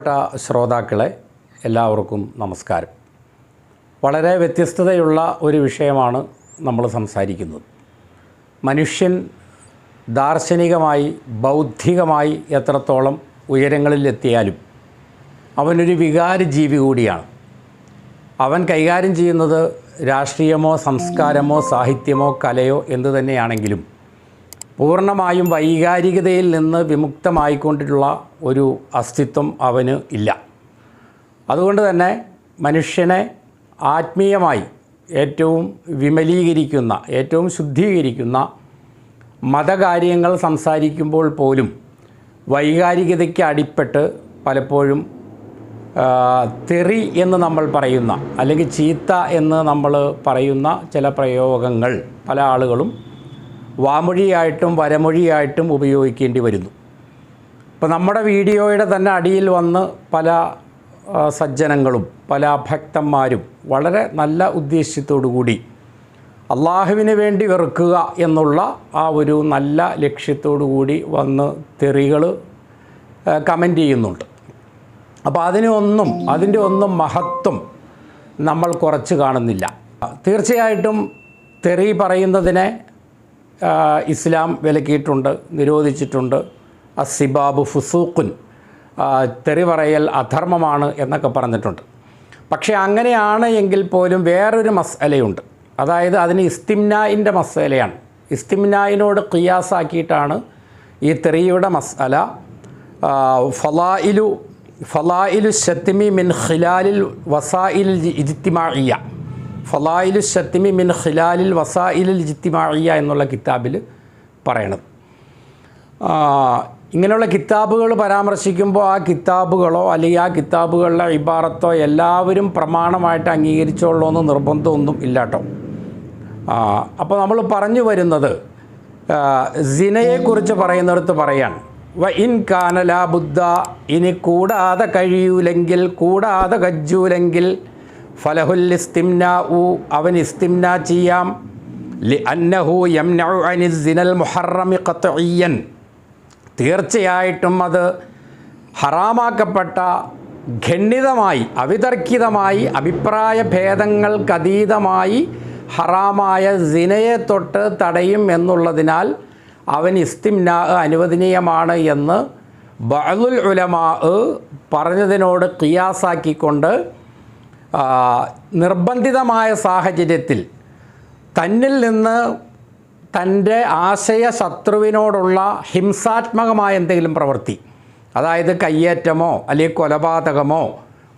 പ്രിയപ്പെട്ട ശ്രോതാക്കളെ എല്ലാവർക്കും നമസ്കാരം. വളരെ വ്യത്യസ്തതയുള്ള ഒരു വിഷയമാണ് നമ്മൾ സംസാരിക്കുന്നത്. മനുഷ്യൻ ദാർശനികമായി ബൗദ്ധികമായി എത്രത്തോളം ഉയരങ്ങളിൽ എത്തിയാലും അവനൊരു വികാര ജീവി കൂടിയാണ്. അവൻ കൈകാര്യം ചെയ്യുന്നത് രാഷ്ട്രീയമോ സംസ്കാരമോ സാഹിത്യമോ കലയോ എന്തു തന്നെയാണെങ്കിലും പൂർണമായും വൈകാരികതയിൽ നിന്ന് വിമുക്തമായിക്കൊണ്ടിട്ടുള്ള ഒരു അസ്തിത്വം അവന് ഇല്ല. അതുകൊണ്ട് തന്നെ മനുഷ്യനെ ആത്മീയമായി ഏറ്റവും വിമലീകരിക്കുന്ന ഏറ്റവും ശുദ്ധീകരിക്കുന്ന മതകാര്യങ്ങൾ സംസാരിക്കുമ്പോൾ പോലും വൈകാരികതയ്ക്ക് അടിപ്പെട്ട് പലപ്പോഴും തെറി എന്ന് നമ്മൾ പറയുന്ന അല്ലെങ്കിൽ ചീത്ത എന്ന് നമ്മൾ പറയുന്ന ചില പ്രയോഗങ്ങൾ പല ആളുകളും വാമൊഴിയായിട്ടും വരമൊഴിയായിട്ടും ഉപയോഗിക്കേണ്ടി വരുന്നു. ഇപ്പോൾ നമ്മുടെ വീഡിയോയുടെ തന്നെ അടിയിൽ വന്ന് പല സജ്ജനങ്ങളും പല ഭക്തന്മാരും വളരെ നല്ല ഉദ്ദേശ്യത്തോടു കൂടി അള്ളാഹുവിന് വേണ്ടി വെറുക്കുക എന്നുള്ള ആ ഒരു നല്ല ലക്ഷ്യത്തോടു കൂടി വന്ന് തെറികൾ കമന്റ് ചെയ്യുന്നുണ്ട്. അപ്പോൾ അതിനൊന്നും അതിന്റെ ഒന്നും മഹത്വം നമ്മൾ കുറച്ച് കാണുന്നില്ല. തീർച്ചയായിട്ടും തെറി പറയുന്നതിനെ ഇസ്ലാം വിലക്കിയിട്ടുണ്ട് നിരോധിച്ചിട്ടുണ്ട്. അസിബാബ് ഫുസൂഖുൻ തെറി പറയൽ അധർമ്മമാണ് എന്നൊക്കെ പറഞ്ഞിട്ടുണ്ട്. പക്ഷേ അങ്ങനെയാണ് എങ്കിൽ പോലും വേറൊരു മസലയുണ്ട് അതായത് അതിന് ഇസ്തിംനായിന്റെ മസലയാണ് ഇസ്തിംനായിനോട് ഖിയാസാക്കിയിട്ടാണ് ഈ തെറിയുടെ മസല ഫലായിലു ഫലായിലു ഷത്തിമി മിൻ ഖിലാലിൽ വസായിൽ ഇജ്തിമാഇയ. ഫലായിലു ഷത്തിമി മിൻ ഖിലാലിൽ വസായിലിൽ ജിത്തിമാഴിയ എന്നുള്ള കിതാബിൽ പറയണത്. ഇങ്ങനെയുള്ള കിതാബുകൾ പരാമർശിക്കുമ്പോൾ ആ കിതാബുകളോ അല്ലെങ്കിൽ ആ കിതാബുകളിലെ ഇബാറത്തോ എല്ലാവരും പ്രമാണമായിട്ട് അംഗീകരിച്ചോളൂ എന്ന് നിർബന്ധമൊന്നും ഇല്ല കേട്ടോ. അപ്പോൾ നമ്മൾ പറഞ്ഞു വരുന്നത് സിനയെക്കുറിച്ച് പറയുന്നിടത്ത് പറയാൻ വ ഇൻ കാനല ബുദ്ധ ഇനി കൂടാതെ കഴിയൂലെങ്കിൽ കൂടാതെ കജ്ജൂലെങ്കിൽ ഫലഹുൽ ഉ അവൻ ഇസ്തിംന ചെയ്യാം. ലി അന്നഹു യംനഉ അനി സിനൽ മുഹറമി ഖത്ഇയ്യൻ. തീർച്ചയായിട്ടും അത് ഹറാമാക്കപ്പെട്ട ഖണ്ഡിതമായി അവിതർക്കിതമായി അഭിപ്രായ ഭേദങ്ങൾക്കതീതമായി ഹറാമായ സിനയെ തൊട്ട് തടയും എന്നുള്ളതിനാൽ അവൻ ഇസ്തിംന അനുവദനീയമാണ് എന്ന് ബഅലുൽ ഉലമാ പറഞ്ഞതിനോട് കിയാസാക്കിക്കൊണ്ട് നിർബന്ധിതമായ സാഹചര്യത്തിൽ തന്നിൽ നിന്ന് തന്റെ ആശയ ശത്രുവിനോടുള്ള ഹിംസാത്മകമായ എന്തെങ്കിലും പ്രവൃത്തി അതായത് കയ്യേറ്റമോ അല്ലെങ്കിൽ കൊലപാതകമോ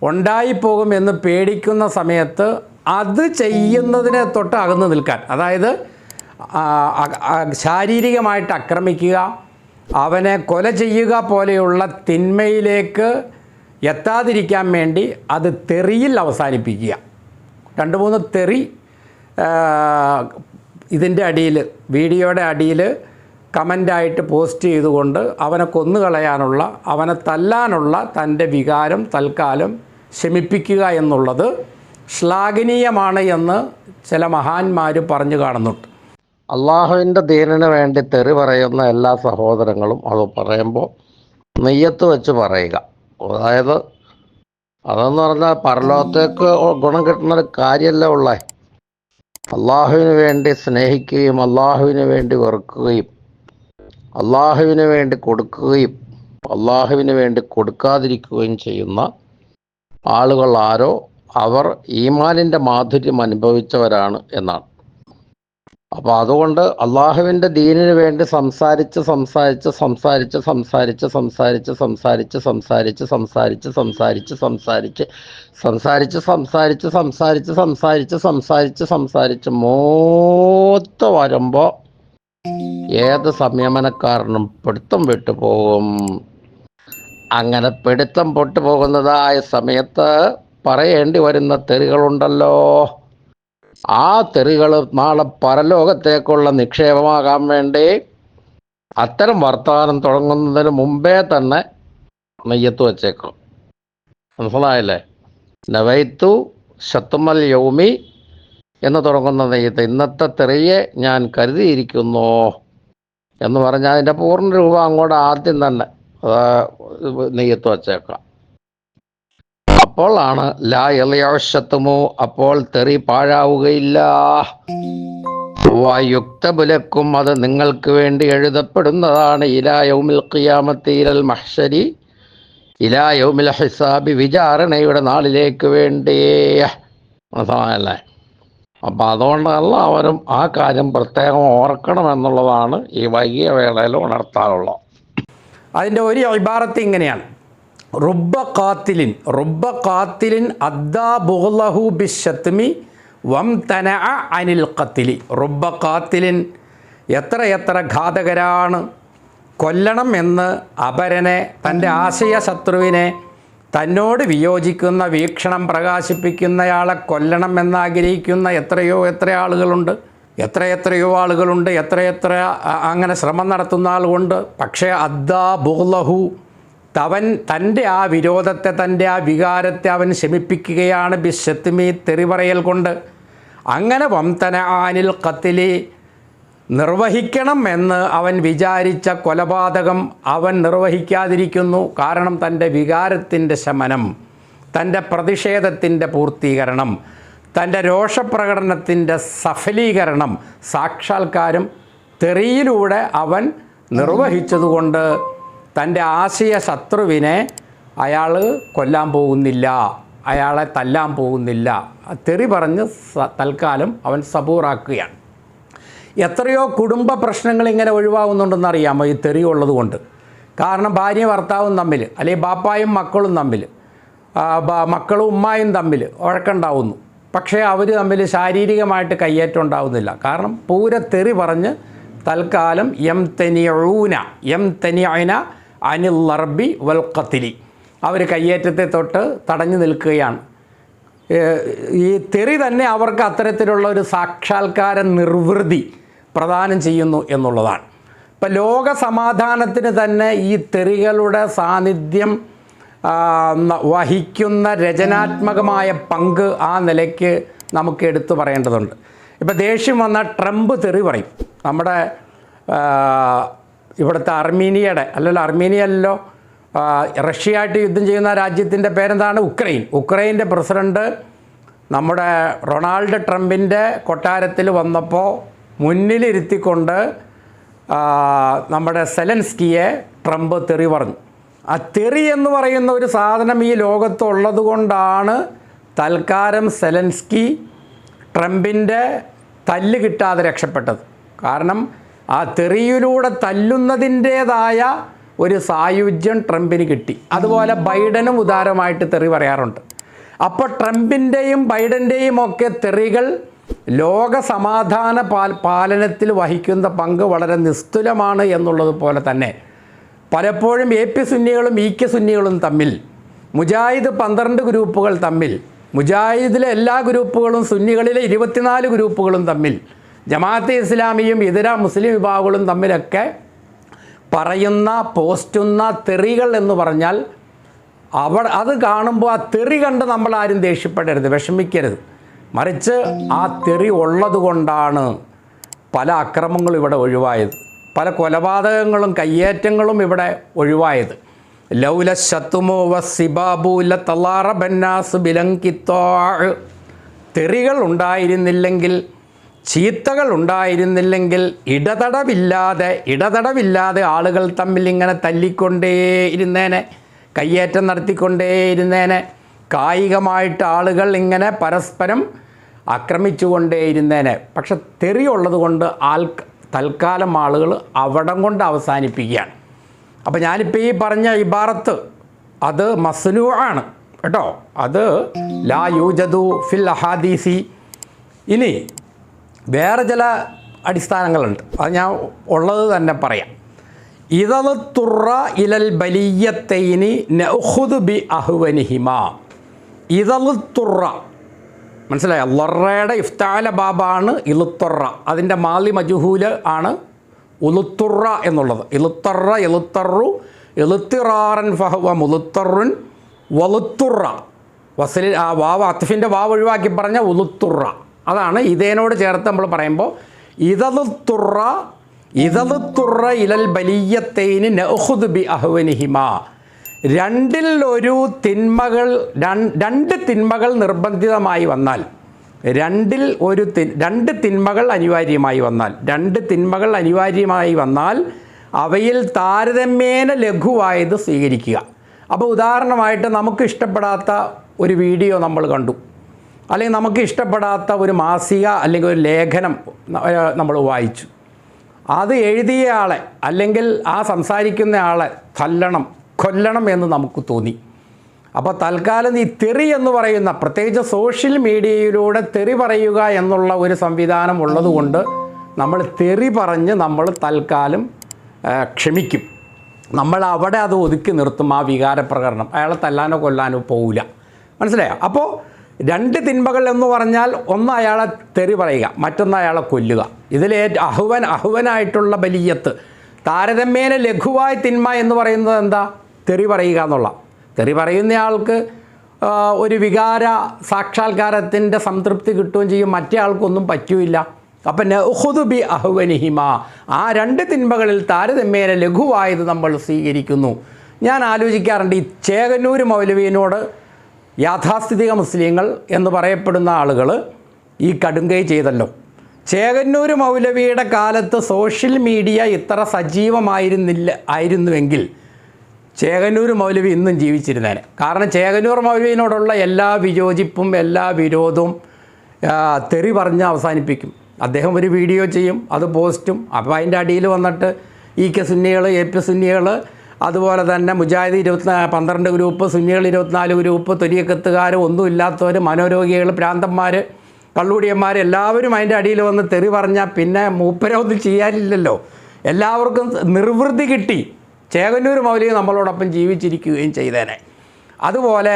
ഉണ്ടായിപ്പോകുമെന്ന് പേടിക്കുന്ന സമയത്ത് അത് ചെയ്യുന്നതിനെ തൊട്ട് അകന്നു നിൽക്കാൻ അതായത് ശാരീരികമായിട്ട് ആക്രമിക്കുക അവനെ കൊല ചെയ്യുക പോലെയുള്ള തിന്മയിലേക്ക് എത്താതിരിക്കാൻ വേണ്ടി അത് തെറിയിൽ അവസാനിപ്പിക്കുക. രണ്ട് മൂന്ന് തെറി ഇതിന്റെ അടിയിൽ വീഡിയോയുടെ അടിയിൽ കമന്റായിട്ട് പോസ്റ്റ് ചെയ്തുകൊണ്ട് അവനെ കൊന്നുകളയാനുള്ള അവനെ തല്ലാനുള്ള തന്റെ വികാരം തൽക്കാലം ശമിപ്പിക്കുക എന്നുള്ളത് ശ്ലാഘനീയമാണ് എന്ന് ചില മഹാന്മാർ പറഞ്ഞു കാണുന്നുണ്ട്. അള്ളാഹുവിന്റെ ദീനിന് വേണ്ടി തെറി പറയുന്ന എല്ലാ സഹോദരങ്ങളും അത് പറയുമ്പോൾ നെയ്യത്ത് വെച്ച് പറയുക. അതായത് അതെന്ന് പറഞ്ഞാൽ പരലോകത്തേക്ക് ഗുണം കിട്ടുന്ന ഒരു കാര്യമല്ല ഉള്ളേ. അള്ളാഹുവിന് വേണ്ടി സ്നേഹിക്കുകയും അള്ളാഹുവിന് വേണ്ടി വെറുക്കുകയും അള്ളാഹുവിന് വേണ്ടി കൊടുക്കുകയും അള്ളാഹുവിന് വേണ്ടി കൊടുക്കാതിരിക്കുകയും ചെയ്യുന്ന ആളുകൾ ആരോ അവർ ഈമാനിന്റെ മാധുര്യം അനുഭവിച്ചവരാണ് എന്നാണ്. അപ്പോൾ അതുകൊണ്ട് അള്ളാഹുവിന്റെ ദീനിന് വേണ്ടി സംസാരിച്ച് സംസാരിച്ച് സംസാരിച്ച് സംസാരിച്ച് സംസാരിച്ച് സംസാരിച്ച് സംസാരിച്ച് സംസാരിച്ച് സംസാരിച്ച് സംസാരിച്ച് സംസാരിച്ച് സംസാരിച്ച് സംസാരിച്ച് സംസാരിച്ച് സംസാരിച്ച് സംസാരിച്ച് മൂത്ത വരുമ്പോൾ ഏത് സംയമനക്കാരനും പിടുത്തം വിട്ടു പോകും അങ്ങനെ പിടുത്തം പൊട്ടു പോകുന്നതായ സമയത്ത് പറയേണ്ടി വരുന്ന തെറികളുണ്ടല്ലോ ആ തെറികൾ നാളെ പരലോകത്തേക്കുള്ള നിക്ഷേപമാകാൻ വേണ്ടി അത്തരം വർത്തമാനം തുടങ്ങുന്നതിന് മുമ്പേ തന്നെ നെയ്യത്ത് വച്ചേക്കും മനസ്സിലായല്ലേ? നവൈത്തു ശത്തുമൽ യൗമി എന്ന് തുടങ്ങുന്ന നെയ്യത്ത്. ഇന്നത്തെ തെറിയെ ഞാൻ കരുതിയിരിക്കുന്നു എന്ന് പറഞ്ഞാൽ അതിന്റെ പൂർണ രൂപം അങ്ങോട്ട് ആദ്യം തന്നെ നെയ്യത്ത് വച്ചേക്കാം. അപ്പോഴാണ് ലാ ഇളയോഷത്തുമോ അപ്പോൾ തെറി പാഴാവുകയില്ല. യുക്തബുലക്കും അത് നിങ്ങൾക്ക് വേണ്ടി എഴുതപ്പെടുന്നതാണ്. ഇലായൗമിൽ മഹ്ശരി. ഇലാ യൗമിൽ ഹിസാബി വിചാരണയുടെ നാളിലേക്ക് വേണ്ടി. മനസ്സിലായല്ലേ അപ്പം അതുകൊണ്ട് എല്ലാവരും ആ കാര്യം പ്രത്യേകം ഓർക്കണം എന്നുള്ളതാണ് ഈ വൈകിയ വേളയിൽ ഉണർത്താറുള്ളത്. അതിന്റെ ഒരു ഇബാറത്ത് ഇങ്ങനെയാണ്. റുബ്ബ കാത്തിലിൻ റുബ്ബ കാത്തിലിൻ അദ്ദാ ബുഹ്ലഹു ബിഷത്മി വം തന അനിൽ കത്തിലി റുബ്ബ കാത്തിലിൻ എത്ര എത്ര ഘാതകരാണ്. കൊല്ലണം എന്ന് അപരനെ തന്റെ ആശയ ശത്രുവിനെ തന്നോട് വിയോജിക്കുന്ന വീക്ഷണം പ്രകാശിപ്പിക്കുന്നയാളെ കൊല്ലണം എന്നാഗ്രഹിക്കുന്ന എത്രയോ എത്ര ആളുകളുണ്ട്. എത്ര എത്രയോ ആളുകളുണ്ട്. എത്രയെത്ര അങ്ങനെ ശ്രമം നടത്തുന്ന ആളുകൊണ്ട്. പക്ഷേ അദ്ദാ ബുഹ്ലഹു തവൻ തന്റെ ആ വിരോധത്തെ തന്റെ ആ വികാരത്തെ അവൻ ശമിപ്പിക്കുകയാണ് ബിഷത്തുമി തെറിപറയൽ കൊണ്ട്. അങ്ങനെ വംതന ആനിൽ കത്തിലി നിർവഹിക്കണം എന്ന് അവൻ വിചാരിച്ച കൊലപാതകം അവൻ നിർവഹിക്കാതിരിക്കുന്നു. കാരണം തന്റെ വികാരത്തിന്റെ ശമനം തന്റെ പ്രതിഷേധത്തിന്റെ പൂർത്തീകരണം തന്റെ രോഷപ്രകടനത്തിന്റെ സഫലീകരണം സാക്ഷാത്കാരം തെറിയിലൂടെ അവൻ നിർവഹിച്ചതുകൊണ്ട് തന്റെ ആശയ ശത്രുവിനെ അയാൾ കൊല്ലാൻ പോകുന്നില്ല അയാളെ തല്ലാൻ പോകുന്നില്ല. തെറി പറഞ്ഞ് തൽക്കാലം അവൻ സബൂറാക്കുകയാണ്. എത്രയോ കുടുംബ പ്രശ്നങ്ങൾ ഇങ്ങനെ ഒഴിവാകുന്നുണ്ടെന്ന് അറിയാമോ ഈ തെറി ഉള്ളത് കൊണ്ട് കാരണം ഭാര്യയും ഭർത്താവും തമ്മിൽ അല്ലെങ്കിൽ ബാപ്പായും മക്കളും തമ്മിൽ മക്കളും ഉമ്മായും തമ്മിൽ വഴക്കുണ്ടാവുന്നു. പക്ഷേ അവർ തമ്മിൽ ശാരീരികമായിട്ട് കയ്യേറ്റം ഉണ്ടാവുന്നില്ല. കാരണം പൂര തെറി പറഞ്ഞ് തൽക്കാലം എം തനിയൂന എം തനിയന അനിൽ ലർബി വൽ ഖത്തിലി അവർ കയ്യേറ്റത്തെ തൊട്ട് തടഞ്ഞു നിൽക്കുകയാണ്. ഈ തെറി തന്നെ അവർക്ക് അത്തരത്തിലുള്ള ഒരു സാക്ഷാത്കാര നിർവൃതി പ്രദാനം ചെയ്യുന്നു എന്നുള്ളതാണ്. ഇപ്പം ലോക സമാധാനത്തിന് തന്നെ ഈ തെറികളുടെ സാന്നിധ്യം വഹിക്കുന്ന രചനാത്മകമായ പങ്ക് ആ നിലയ്ക്ക് നമുക്ക് എടുത്തു പറയേണ്ടതുണ്ട്. ഇപ്പം ദേഷ്യം വന്ന ട്രംപ് തെറി പറയും. നമ്മുടെ ഇവിടുത്തെ അർമീനിയയുടെ അല്ലല്ലോ അർമീനിയല്ലോ റഷ്യയായിട്ട് യുദ്ധം ചെയ്യുന്ന രാജ്യത്തിന്റെ പേരെന്താണ്? ഉക്രൈൻ. ഉക്രൈന്റെ പ്രസിഡന്റ് നമ്മുടെ റൊണാൾഡ് ട്രംപിന്റെ കൊട്ടാരത്തിൽ വന്നപ്പോൾ മുന്നിലിരുത്തിക്കൊണ്ട് നമ്മുടെ സെലൻസ്കിയെ ട്രംപ് തെറി പറഞ്ഞു. ആ തെറി എന്ന് പറയുന്ന ഒരു സാധനം ഈ ലോകത്തുള്ളത് കൊണ്ടാണ് തൽക്കാലം സെലൻസ്കി ട്രംപിന്റെ തല്ല് കിട്ടാതെ രക്ഷപ്പെട്ടത്. കാരണം ആ തെറിയിലൂടെ തല്ലുന്നതിന്റേതായ ഒരു സായുജ്യം ട്രംപിന് കിട്ടി. അതുപോലെ ബൈഡനും ഉദാരമായിട്ട് തെറി പറയാറുണ്ട്. അപ്പോൾ ട്രംപിന്റെയും ബൈഡന്റെയും ഒക്കെ തെറികൾ ലോക സമാധാന പാൽ പാലനത്തിൽ വഹിക്കുന്ന പങ്ക് വളരെ നിസ്തുലമാണ് എന്നുള്ളത് പോലെ തന്നെ പലപ്പോഴും എ പി സുന്നികളും ഇ കെ സുന്നികളും തമ്മിൽ മുജാഹിദ് പന്ത്രണ്ട് ഗ്രൂപ്പുകൾ തമ്മിൽ മുജാഹിദിലെ എല്ലാ ഗ്രൂപ്പുകളും സുന്നികളിലെ ഇരുപത്തിനാല് ഗ്രൂപ്പുകളും തമ്മിൽ ജമാഅത്തെ ഇസ്ലാമിയും ഇതര മുസ്ലിം വിഭാഗങ്ങളും തമ്മിലൊക്കെ പറയുന്ന പോസ്റ്റുന്ന തെറികൾ എന്ന് പറഞ്ഞാൽ അവ അത് കാണുമ്പോൾ ആ തെറി കണ്ട് നമ്മൾ ആരും ദേഷ്യപ്പെടരുത് വിഷമിക്കരുത്. മറിച്ച് ആ തെറി ഉള്ളത് കൊണ്ടാണ് പല അക്രമങ്ങളും ഇവിടെ ഒഴിവായത്. പല കൊലപാതകങ്ങളും കയ്യേറ്റങ്ങളും ഇവിടെ ഒഴിവായത്. ലൗല ശത്തുമോ വ സിബാബൂല തലാറ ബന്നാസ് ബിലങ്കിത്തോ. തെറികൾ ഉണ്ടായിരുന്നില്ലെങ്കിൽ ചീത്തകൾ ഉണ്ടായിരുന്നില്ലെങ്കിൽ ഇടതടവില്ലാതെ ഇടതടവില്ലാതെ ആളുകൾ തമ്മിൽ ഇങ്ങനെ തല്ലിക്കൊണ്ടേ ഇരുന്നേനെ കയ്യേറ്റം നടത്തിക്കൊണ്ടേ ഇരുന്നേനെ കായികമായിട്ട് ആളുകൾ ഇങ്ങനെ പരസ്പരം ആക്രമിച്ചുകൊണ്ടേ ഇരുന്നേനെ പക്ഷെ തെറിയുള്ളത് കൊണ്ട് ആൾ തൽക്കാലം ആളുകൾ അവിടം കൊണ്ട് അവസാനിപ്പിക്കുകയാണ്. അപ്പോൾ ഞാനിപ്പോൾ ഈ പറഞ്ഞ ഇബാറത്ത് അത് മസ്നു ആണ് കേട്ടോ. അത് ലാ യൂജദു ഫിൽ അഹാദീസി. ഇനി വേറെ ചില അടിസ്ഥാനങ്ങളുണ്ട്. അത് ഞാൻ ഉള്ളത് തന്നെ പറയാം. ഇതത് തുറ ഇലൽ ബലിയത്തൈനി നഹുദ് ബി അഹുവനിഹിമ. ഇതത് തുറ. മനസ്സിലായി? ലൊറയുടെ ഇഫ്താല ബാബാണ് ഇളുത്തൊറ അതിന്റെ മാലി മജുഹൂൽ ആണ് ഉലുത്തുറ എന്നുള്ളത്. ഇലുത്തറ ഇലുത്തറു എളുത്തിറാറൻ ഫഹവ മുലുത്തറുൻ വലുത്തുറ വസലി ആ വാവ് അത്തിഫിന്റെ വാവ് ഒഴിവാക്കി പറഞ്ഞ ഉലുത്തുറ അതാണ് ഇതേനോട് ചേർത്ത് നമ്മൾ പറയുമ്പോൾ ഇതലുത്തുറ തുറ ഇലൽ ബലീയത്തേന് നഹുദ് ബി അഹ്വനിഹിമ രണ്ടിൽ ഒരു തിന്മകൾ രണ്ട് തിന്മകൾ നിർബന്ധിതമായി വന്നാൽ രണ്ടിൽ ഒരു തി രണ്ട് തിന്മകൾ അനിവാര്യമായി വന്നാൽ രണ്ട് തിന്മകൾ അനിവാര്യമായി വന്നാൽ അവയിൽ താരതമ്യേന ലഘുവായത് സ്വീകരിക്കുക. അപ്പോൾ ഉദാഹരണമായിട്ട് നമുക്ക് ഇഷ്ടപ്പെടാത്ത ഒരു വീഡിയോ നമ്മൾ കണ്ടു. അല്ലെങ്കിൽ നമുക്ക് ഇഷ്ടപ്പെടാത്ത ഒരു മാസിക അല്ലെങ്കിൽ ഒരു ലേഖനം നമ്മൾ വായിച്ചു. അത് എഴുതിയ ആളെ അല്ലെങ്കിൽ ആ സംസാരിക്കുന്ന ആളെ തല്ലണം കൊല്ലണം എന്ന് നമുക്ക് തോന്നി. അപ്പോൾ തൽക്കാലം ഈ തെറി എന്ന് പറയുന്ന പ്രത്യേകിച്ച് സോഷ്യൽ മീഡിയയിലൂടെ തെറി പറയുക എന്നുള്ള ഒരു സംവിധാനം ഉള്ളതുകൊണ്ട് നമ്മൾ തെറി പറഞ്ഞ് നമ്മൾ തൽക്കാലം ക്ഷമിക്കും. നമ്മൾ അവിടെ അത് ഒതുക്കി നിർത്തും ആ വികാരപ്രകരണം അയാളെ തല്ലാനോ കൊല്ലാനോ പോവില്ല. മനസ്സിലായോ? അപ്പോൾ രണ്ട് തിന്മകൾ എന്ന് പറഞ്ഞാൽ ഒന്ന് അയാളെ തെറി പറയുക മറ്റൊന്ന് അയാളെ കൊല്ലുക. ഇതിലെ അഹുവൻ അഹുവനായിട്ടുള്ള ബലിയത്ത് താരതമ്യേന ലഘുവായ തിന്മ എന്ന് പറയുന്നത് എന്താ? തെറി പറയുക എന്നുള്ള. തെറി പറയുന്നയാൾക്ക് ഒരു വികാര സാക്ഷാത്കാരത്തിന്റെ സംതൃപ്തി കിട്ടുകയും ചെയ്യും മറ്റേ ആൾക്കൊന്നും പറ്റൂല അപ്പം ബി അഹുവനിഹിമ. ആ രണ്ട് തിന്മകളിൽ താരതമ്യേന ലഘുവായത് നമ്മൾ സ്വീകരിക്കുന്നു. ഞാൻ ആലോചിക്കാറുണ്ട് ഈ ചേകന്നൂർ മൗലവീനോട് യാഥാസ്ഥിതിക മുസ്ലിങ്ങൾ എന്ന് പറയപ്പെടുന്ന ആളുകൾ ഈ കടുങ്കൈ ചെയ്തല്ലോ. ചേകന്നൂർ മൗലവിയുടെ കാലത്ത് സോഷ്യൽ മീഡിയ ഇത്ര സജീവമായിരുന്നില്ല ആയിരുന്നുവെങ്കിൽ ചേകന്നൂർ മൗലവി ഇന്നും ജീവിച്ചിരുന്നേനെ. കാരണം ചേകന്നൂർ മൗലവിനോടുള്ള എല്ലാ വിയോജിപ്പും എല്ലാ വിരോധവും തെറി പറഞ്ഞ് അവസാനിപ്പിക്കും. അദ്ദേഹം ഒരു വീഡിയോ ചെയ്യും അത് പോസ്റ്റും. അപ്പോൾ അതിന്റെ അടിയിൽ വന്നിട്ട് ഇ കെ സുന്നികൾ എ പി സുന്നികൾ അതുപോലെ തന്നെ മുജാഹിദ് ഇരുപത്തി പന്ത്രണ്ട് ഗ്രൂപ്പ് സുന്നികൾ ഇരുപത്തിനാല് ഗ്രൂപ്പ് തൊരിയക്കത്തുകാർ ഒന്നും ഇല്ലാത്തവർ മനോരോഗികൾ പ്രാന്തന്മാർ കള്ളുടിയന്മാർ എല്ലാവരും അതിന്റെ അടിയിൽ വന്ന് തെറി പറഞ്ഞാൽ പിന്നെ മൂപ്പരെ ഒന്നും ചെയ്യാനില്ലല്ലോ. എല്ലാവർക്കും നിർവൃത്തി കിട്ടി. ചേകന്നൂർ മൗലി നമ്മളോടൊപ്പം ജീവിച്ചിരിക്കുകയും ചെയ്തേനെ. അതുപോലെ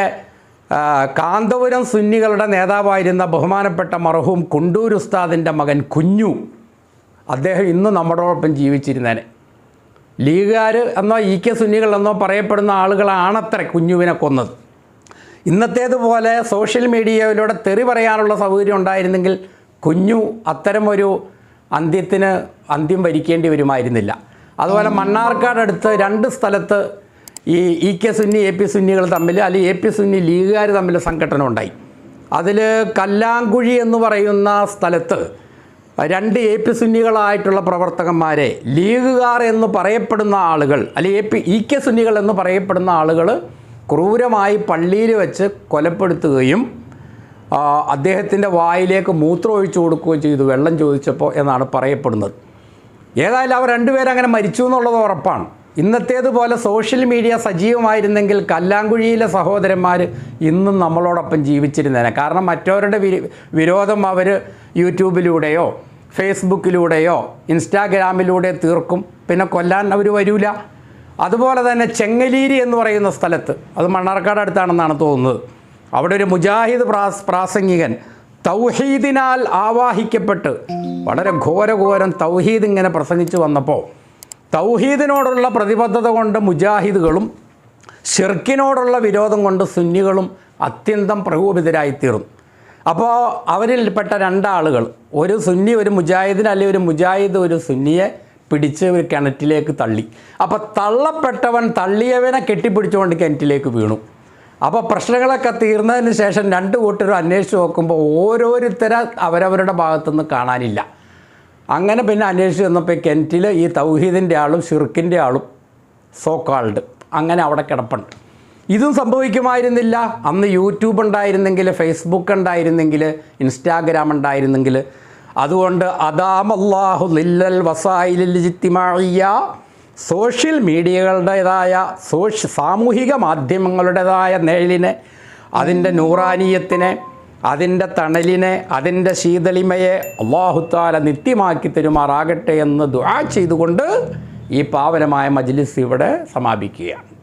കാന്തപുരം സുന്നികളുടെ നേതാവായിരുന്ന ബഹുമാനപ്പെട്ട മർഹൂം കുണ്ടൂർ ഉസ്താദിന്റെ മകൻ കുഞ്ഞു. അദ്ദേഹം ഇന്ന് നമ്മളോടൊപ്പം ജീവിച്ചിരുന്നേനെ. ലീഗുകാർ എന്നോ ഇ കെ സുന്നികൾ എന്നോ പറയപ്പെടുന്ന ആളുകളാണത്ര കുഞ്ഞുവിനെ കൊന്നത്. ഇന്നത്തേതുപോലെ സോഷ്യൽ മീഡിയയിലൂടെ തെറി പറയാനുള്ള സൗകര്യം ഉണ്ടായിരുന്നെങ്കിൽ കുഞ്ഞു അത്തരമൊരു അന്ത്യത്തിന് അന്ത്യം വരിക്കേണ്ടി വരുമായിരുന്നില്ല. അതുപോലെ മണ്ണാർക്കാട് അടുത്ത് രണ്ട് സ്ഥലത്ത് ഈ ഇ കെ സുന്നി എ പി സുന്നികൾ തമ്മിൽ അല്ലെങ്കിൽ എ പി സുന്നി ലീഗുകാർ തമ്മിൽ സംഘടന ഉണ്ടായി. അതിൽ കല്ലാങ്കുഴി എന്ന് പറയുന്ന സ്ഥലത്ത് രണ്ട് എ പി സുന്നികളായിട്ടുള്ള പ്രവർത്തകന്മാരെ ലീഗുകാർ എന്ന് പറയപ്പെടുന്ന ആളുകൾ അല്ലെങ്കിൽ എ പി ഇ കെ സുന്നികൾ എന്ന് പറയപ്പെടുന്ന ആളുകൾ ക്രൂരമായി പള്ളിയിൽ വെച്ച് കൊലപ്പെടുത്തുകയും അദ്ദേഹത്തിന്റെ വായിലേക്ക് മൂത്രം ഒഴിച്ചു കൊടുക്കുകയും ചെയ്തു വെള്ളം ചോദിച്ചപ്പോൾ എന്നാണ് പറയപ്പെടുന്നത്. ഏതായാലും അവർ രണ്ടുപേരും അങ്ങനെ മരിച്ചു എന്നുള്ളത് ഉറപ്പാണ്. ഇന്നത്തേതുപോലെ സോഷ്യൽ മീഡിയ സജീവമായിരുന്നെങ്കിൽ കല്ലാങ്കുഴിയിലെ സഹോദരന്മാർ ഇന്നും നമ്മളോടൊപ്പം ജീവിച്ചിരുന്നേനെ. കാരണം മറ്റവരുടെ വിരോധം അവർ യൂട്യൂബിലൂടെയോ ഫേസ്ബുക്കിലൂടെയോ ഇൻസ്റ്റാഗ്രാമിലൂടെ തീർക്കും. പിന്നെ കൊല്ലാൻ അവർ വരില്ല അതുപോലെ തന്നെ ചെങ്ങലീരി എന്ന് പറയുന്ന സ്ഥലത്ത് അത് മണ്ണാർക്കാട് അടുത്താണെന്നാണ് തോന്നുന്നത്. അവിടെ ഒരു മുജാഹിദ് പ്രാസ് പ്രാസംഗികൻ തൗഹീദിനാൽ ആവാഹിക്കപ്പെട്ട് വളരെ ഘോരഘോരം തൗഹീദ് ഇങ്ങനെ പ്രസംഗിച്ചു വന്നപ്പോൾ തൗഹീദിനോടുള്ള പ്രതിബദ്ധത കൊണ്ട് മുജാഹിദുകളും ഷിർക്കിനോടുള്ള വിരോധം കൊണ്ട് സുന്നികളും അത്യന്തം പ്രകോപിതരായിത്തീർന്നു. അപ്പോൾ അവരിൽപ്പെട്ട രണ്ടാളുകൾ ഒരു സുന്നി ഒരു മുജാഹിദിന് അല്ലെങ്കിൽ ഒരു മുജാഹിദ് ഒരു സുന്നിയെ പിടിച്ച് ഒരു കിണറ്റിലേക്ക് തള്ളി. അപ്പോൾ തള്ളപ്പെട്ടവൻ തള്ളിയവനെ കെട്ടിപ്പിടിച്ചുകൊണ്ട് കിണറ്റിലേക്ക് വീണു. അപ്പോൾ പ്രശ്നങ്ങളൊക്കെ തീർന്നതിന് ശേഷം രണ്ട് കൂട്ടരും അന്വേഷിച്ച് നോക്കുമ്പോൾ ഓരോരുത്തരെ അവരവരുടെ ഭാഗത്തുനിന്ന് കാണാനില്ല. അങ്ങനെ പിന്നെ അന്വേഷിച്ച് വന്നപ്പോൾ കിണറ്റിൽ ഈ തൗഹീദിന്റെ ആളും ഷിർക്കിന്റെ ആളും സോ കാൾഡ് അങ്ങനെ അവിടെ കിടപ്പുണ്ട്. ഇതും സംഭവിക്കുമായിരുന്നില്ല. അന്ന് യൂട്യൂബ് ഉണ്ടായിരുന്നെങ്കിൽ ഫേസ്ബുക്ക് ഉണ്ടായിരുന്നെങ്കിൽ ഇൻസ്റ്റാഗ്രാം ഉണ്ടായിരുന്നെങ്കിൽ. അതുകൊണ്ട് അദാമല്ലാഹു ലില്ലൽ വസായിലിജിത്തിമായ സോഷ്യൽ മീഡിയകളുടേതായ സോഷ്യ സാമൂഹിക മാധ്യമങ്ങളുടേതായ നിഴലിനെ അതിന്റെ നൂറാനീയത്തിനെ അതിന്റെ തണലിനെ അതിന്റെ ശീതളിമയെ അള്ളാഹുത്താല നിത്യമാക്കി തരുമാറാകട്ടെ എന്ന് ദുആ ചെയ്തുകൊണ്ട് ഈ പാവനമായ മജ്ലിസ് ഇവിടെ സമാപിക്കുകയാണ്.